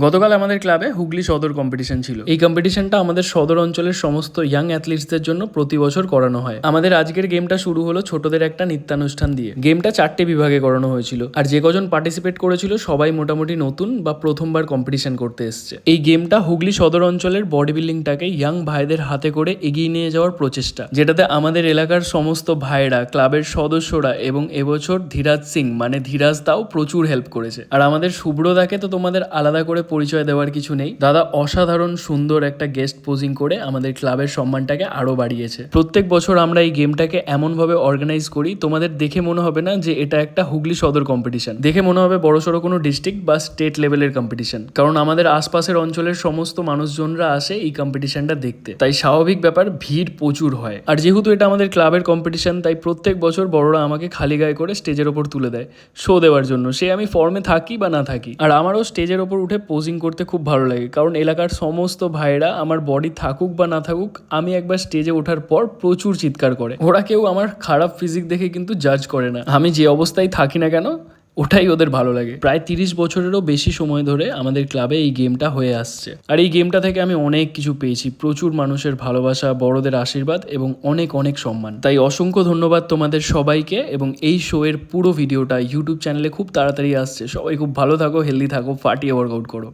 গতকাল আমাদের ক্লাবে হুগলি সদর কম্পিটিশন ছিল। এই কম্পিটিশনটা আমাদের সদর অঞ্চলের সমস্ত ইয়াং অ্যাথলিটসদের জন্য প্রতি বছর করানো হয়। আমাদের আজকের গেমটা শুরু হলো ছোটদের একটা নৃত্যানুষ্ঠান দিয়ে। গেমটা চারটে বিভাগে করানো হয়েছিল। আর যে কজন পার্টিসিপেট করেছিল, সবাই মোটামুটি নতুন বা প্রথমবার কম্পিটিশন করতে এসছে। এই গেমটা হুগলি সদর অঞ্চলের বডি বিল্ডিংটাকে ইয়াং ভাইদের হাতে করে এগিয়ে নিয়ে যাওয়ার প্রচেষ্টা। যেটাতে আমাদের এলাকার সমস্ত ভাইরা ক্লাবের সদস্যরা এবং এবছর ধীরাজ সিং মানে ধীরাজ দাও প্রচুর হেল্প করেছে। আর আমাদের শুভ্রদাকে তো তোমাদের আলাদা করে পরিচয় দেওয়ার কিছু নেই। দাদা অসাধারণ সুন্দর একটা গেস্ট পোজিং করে আমাদের ক্লাবের সম্মানটাকে আরও বাড়িয়েছে। প্রত্যেক বছর আমরা এই গেমটাকে এমনভাবে অর্গানাইজ করি, তোমাদের দেখে মনে হবে না যে এটা একটা হুগলি সদর কম্পিটিশন দেখে মনে হবে বড়সড় কোনো ডিস্ট্রিক্ট বা স্টেট লেভেলের কম্পিটিশন কারণ আমাদের আশপাশের অঞ্চলের সমস্ত মানুষজনরা আসে এই কম্পিটিশনটা দেখতে। তাই স্বাভাবিক ব্যাপার, ভিড় প্রচুর হয়। আর যেহেতু এটা আমাদের ক্লাবের কম্পিটিশন তাই প্রত্যেক বছর বড়রা আমাকে খালি গায়ে করে স্টেজের ওপর তুলে দেয়। শো দেওয়ার জন্য। সে আমি ফর্মে থাকি বা না থাকি। আর আমারও স্টেজের ওপর উঠে পোজিং করতে খুব ভালো লাগে। কারণ এলাকার সমস্ত ভাইরা আমার বডি থাকুক বা না থাকুক, আমি একবার স্টেজে ওঠার পর প্রচুর চিৎকার করে। ওরা কেউ আমার খারাপ ফিজিক দেখে কিন্তু জাজ করে না। আমি যে অবস্থায় থাকি না কেন, ওটাই ওদের ভালো লাগে। প্রায় তিরিশ বছরেরও বেশি সময় ধরে আমাদের ক্লাবে এই গেমটা হয়ে আসছে। আর এই গেমটা থেকে আমি অনেক কিছু পেয়েছি। প্রচুর মানুষের ভালোবাসা, বড়দের আশীর্বাদ এবং অনেক অনেক সম্মান। তাই অসংখ্য ধন্যবাদ তোমাদের সবাইকে এবং এই শো এর পুরো ভিডিওটা ইউটিউব চ্যানেলে খুব তাড়াতাড়ি আসছে। সবাই খুব ভালো থাকো হেলদি থাকো ফাটিয়ে ওয়ার্কআউট করো।